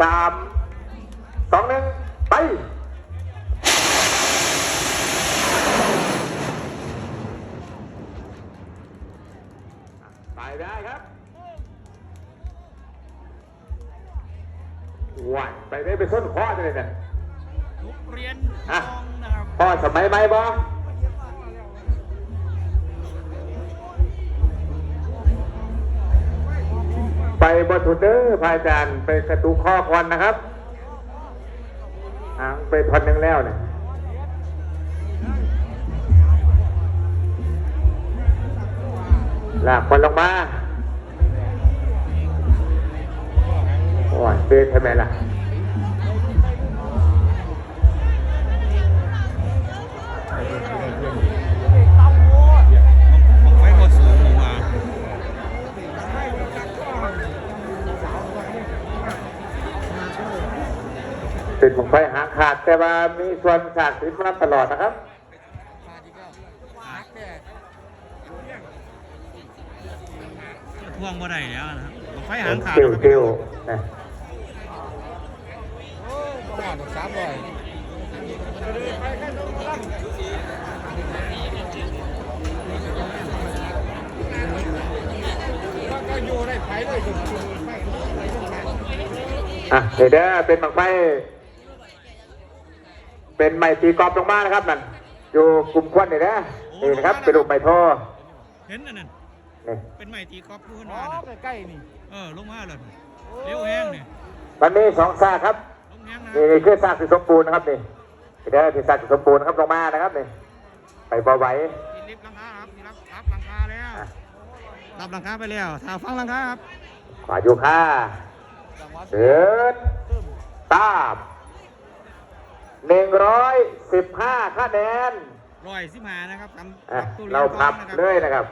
สามสองหนึ่งไปไปได้ครับว่ายไปได้ไปส้นคอเลยเนี่ยทุกเรียนอะทองนะครับ พ่อสมัยไหมบอ ไปบทุเดอร์พระอาจานไปกระตุกข้อควันนะครับอ่างไปทอนหนึ่งแล้วเนี่ยลากคนลงมาโอ้ยเตะทำไมล่ะ เป็นของไฟหางขาดแต่ว่ามีส่วนขาดติดมาตลอดนะครับท่วงบ่ได้แล้วนะครับผมไฟหางขาดติวนะครับติวนะประมาณสามร้อยก็อยู่ได้ไผเลยสุดอะเดี๋ยวเด้อเป็นบังไฟ เป็นไม้ตีกรอบลงมานะครับนั่นอยู่กลุ่มควันนี่นะนี่นะครับเป็นลูกไม้โทเห็นอันนั้นนี่เป็นไม้ตีกอล์ฟพูดอ๋อว่าน่ะใกล้ๆนี่เออลงมาเลยเร็วแห้งเนี่ยมันมีสองซากครับลงแห้งนะนี่นี่คือซากที่สมบูรณ์นะครับนี่เดี๋ยวที่ซากที่สมบูรณ์นะครับลงมานะครับนี่ไปบ่ไหวมีลิฟต์หลังคาครับมีรับรับหลังคาแล้วรับหลังคาไปแล้วถ้าฟังหลังคาครับขวาอยู่ค่าจังหวัดเดินตาม หนึ่งร้อยสิบห้าคะแนน ร้อยสิบห้านะครับทำอะตู้เรายนพับก่อนนะคบเลยนะครับ